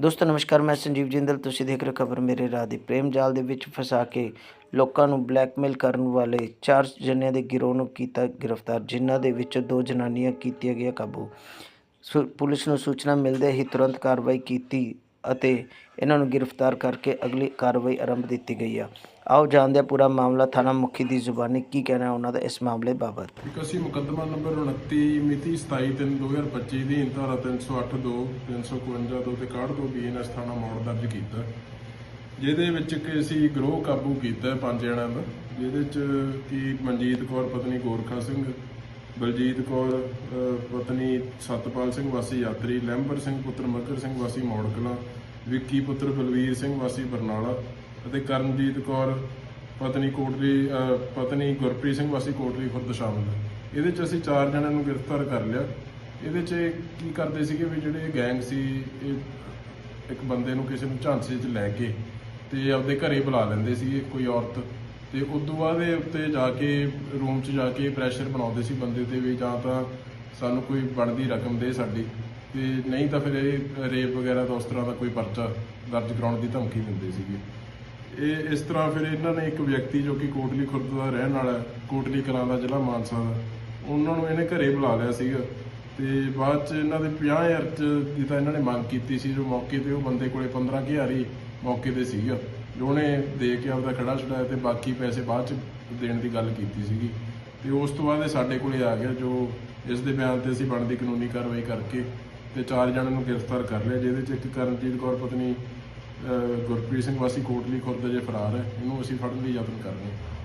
ਦੋਸਤੋ, ਨਮਸਕਾਰ, ਮੈਂ ਸੰਜੀਵ ਜਿੰਦਲ। ਤੁਸੀਂ ਦੇਖ ਰਹੇ ਖਬਰ ਮੇਰੇ ਰਾਹ ਦੀ ਪ੍ਰੇਮ ਜਾਲ ਦੇ ਵਿੱਚ ਫਸਾ ਕੇ ਲੋਕਾਂ ਨੂੰ ਬਲੈਕਮੇਲ ਕਰਨ ਵਾਲੇ ਚਾਰ ਜਣਿਆਂ ਦੇ ਗਿਰੋਹ ਨੂੰ ਕੀਤਾ ਗ੍ਰਿਫਤਾਰ, ਜਿਨ੍ਹਾਂ ਦੇ ਵਿੱਚੋਂ ਦੋ ਜਨਾਨੀਆਂ ਕੀਤੀਆਂ ਗਿਆ ਕਾਬੂ। ਸੁ- ਪੁਲਿਸ ਨੂੰ ਸੂਚਨਾ ਮਿਲਦੇ ਹੀ ਤੁਰੰਤ ਕਾਰਵਾਈ ਕੀਤੀ ਅਤੇ ਇਹਨਾਂ ਨੂੰ ਗ੍ਰਿਫਤਾਰ ਕਰਕੇ ਅਗਲੀ ਕਾਰਵਾਈ ਆਰੰਭ ਦਿੱਤੀ ਗਈ ਆ। ਆਓ ਜਾਣਦੇ ਹਾਂ ਪੂਰਾ ਮਾਮਲਾ, ਥਾਣਾ ਮੁਖੀ ਦੀ ਜ਼ੁਬਾਨੀ ਕੀ ਕਹਿਣਾ ਉਹਨਾਂ ਦਾ ਇਸ ਮਾਮਲੇ ਬਾਬਤ। ਇੱਕ ਅਸੀਂ ਮੁਕੱਦਮਾ ਨੰਬਰ 29 ਮਿਤੀ 27/3/2025 ਦੀ ਧਾਰਾ 308 2 352 2 ਤੇ 61 ਤੋਂ ਬੀਐਨਐਸ ਥਾਣਾ ਮੋੜ ਦਰਜ ਕੀਤਾ। ਜਿਹਦੇ ਵਿੱਚ ਕਿ ਅਸੀਂ ਗਰੋਹ ਕਾਬੂ ਕੀਤਾ ਪੰਜ ਜਣਿਆਂ ਦਾ, ਜਿਹਦੇ ਚ ਕਿ ਮਨਜੀਤ ਕੌਰ, ਪਤਨੀ ਗੋਰਖਾ ਸਿੰਘ ਬਲਜੀਤ ਕੌਰ ਪਤਨੀ ਸਤਪਾਲ ਸਿੰਘ ਵਾਸੀ ਯਾਤਰੀ, ਲੈਂਬਰ ਸਿੰਘ ਪੁੱਤਰ ਮੱਕਰ ਸਿੰਘ ਵਾਸੀ ਮੋੜ ਵਿੱਕੀ ਪੁੱਤਰ ਬਲਵੀਰ ਸਿੰਘ ਵਾਸੀ ਬਰਨਾਲਾ ਅਤੇ ਕਰਨਜੀਤ ਕੌਰ, ਪਤਨੀ ਕੋਟਲੀ ਪਤਨੀ ਗੁਰਪ੍ਰੀਤ ਸਿੰਘ ਵਾਸੀ ਕੋਟਲੀ ਖੁਰਦ ਸ਼ਾਮਲ ਇਹਦੇ ਚ ਅਸੀਂ ਚਾਰ ਜਣਿਆਂ ਨੂੰ ਗ੍ਰਿਫਤਾਰ ਕਰ ਲਿਆ। ਇਹਦੇ ਚ ਕੀ ਕਰਦੇ ਸੀਗੇ ਵੀ ਜਿਹੜੇ ਗੈਂਗ ਸੀ, ਇਹ ਇੱਕ ਬੰਦੇ ਨੂੰ ਕਿਸੇ ਨੂੰ ਝਾਂਸੇ 'ਚ ਲੈ ਕੇ ਤੇ ਆਪਦੇ ਘਰੇ ਬੁਲਾ ਲੈਂਦੇ ਸੀਗੇ, ਕੋਈ ਔਰਤ। ਤੇ ਉਸ ਤੋਂ ਬਾਅਦ ਇਹ ਉੱਤੇ ਜਾ ਕੇ, ਰੂਮ 'ਚ ਜਾ ਕੇ ਪ੍ਰੈਸ਼ਰ ਬਣਾਉਂਦੇ ਸੀ ਬੰਦੇ ਤੇ ਵੀ ਜਾਂ ਤਾਂ ਸਾਨੂੰ ਕੋਈ ਬਣਦੀ ਰਕਮ ਦੇ ਸਾਡੀ। ਤੇ ਨਹੀਂ ਤਾਂ ਫਿਰ ਇਹ ਰੇਪ ਵਗੈਰਾ ਦਾ ਉਸ ਤਰ੍ਹਾਂ ਦਾ ਕੋਈ ਪਰਚਾ ਦਰਜ ਕਰਾਉਣ ਦੀ ਧਮਕੀ ਦਿੰਦੇ ਸੀਗੇ। ਇਹ ਇਸ ਤਰ੍ਹਾਂ ਫਿਰ ਇਹਨਾਂ ਨੇ ਇੱਕ ਵਿਅਕਤੀ ਜੋ ਕਿ ਕੋਟਲੀ ਖੁਰਦ ਦਾ ਰਹਿਣ ਵਾਲਾ ਕੋਟਲੀ ਕਲਾਂ ਦਾ ਜ਼ਿਲ੍ਹਾ ਮਾਨਸਾ ਦਾ, ਉਹਨਾਂ ਨੂੰ ਇਹਨੇ ਘਰੇ ਬੁਲਾ ਲਿਆ ਸੀਗਾ। ਤੇ ਬਾਅਦ ਚ ਇਹਨਾਂ ਦੇ 50000 ਚ ਦੀ ਤਾਂ ਇਹਨਾਂ ਨੇ ਮੰਗ ਕੀਤੀ ਸੀ ਜੋ ਮੌਕੇ ਤੇ ਉਹ ਬੰਦੇ ਕੋਲੇ 15000 ਹੀ ਮੌਕੇ ਤੇ ਸੀਗਾ। ਉਹਨੇ ਦੇ ਕੇ ਆਪਦਾ ਖੜਾ ਛੁਡਾਇਆ ਤੇ ਬਾਕੀ ਪੈਸੇ ਬਾਅਦ ਚ ਦੇਣ ਦੀ ਗੱਲ ਕੀਤੀ ਸੀਗੀ। ਤੇ ਉਸ ਤੋਂ ਬਾਅਦ ਇਹ ਸਾਡੇ ਕੋਲੇ ਆ ਗਿਆ ਜੋ ਇਸ ਦੇ ਬਿਆਨ ਤੇ ਅਸੀਂ ਬਣਦੀ ਕਾਨੂੰਨੀ ਕਾਰਵਾਈ ਕਰਕੇ ਤੇ ਚਾਰ ਜਣਿਆਂ ਨੂੰ ਗ੍ਰਿਫਤਾਰ ਕਰ ਲਿਆ, ਜਿਹਦੇ ਚ ਇੱਕ ਕਰਨਜੀਤ ਕੌਰ ਪਤਨੀ ਗੁਰਪ੍ਰੀਤ ਸਿੰਘ ਵਾਸੀ ਕੋਟਲੀ ਖੁਰਦ ਜੇ ਫਰਾਰ ਹੈ। ਇਹਨੂੰ ਅਸੀਂ ਫੜਨ ਲਈ ਯਤਨ ਕਰ ਰਹੇ ਹਾਂ।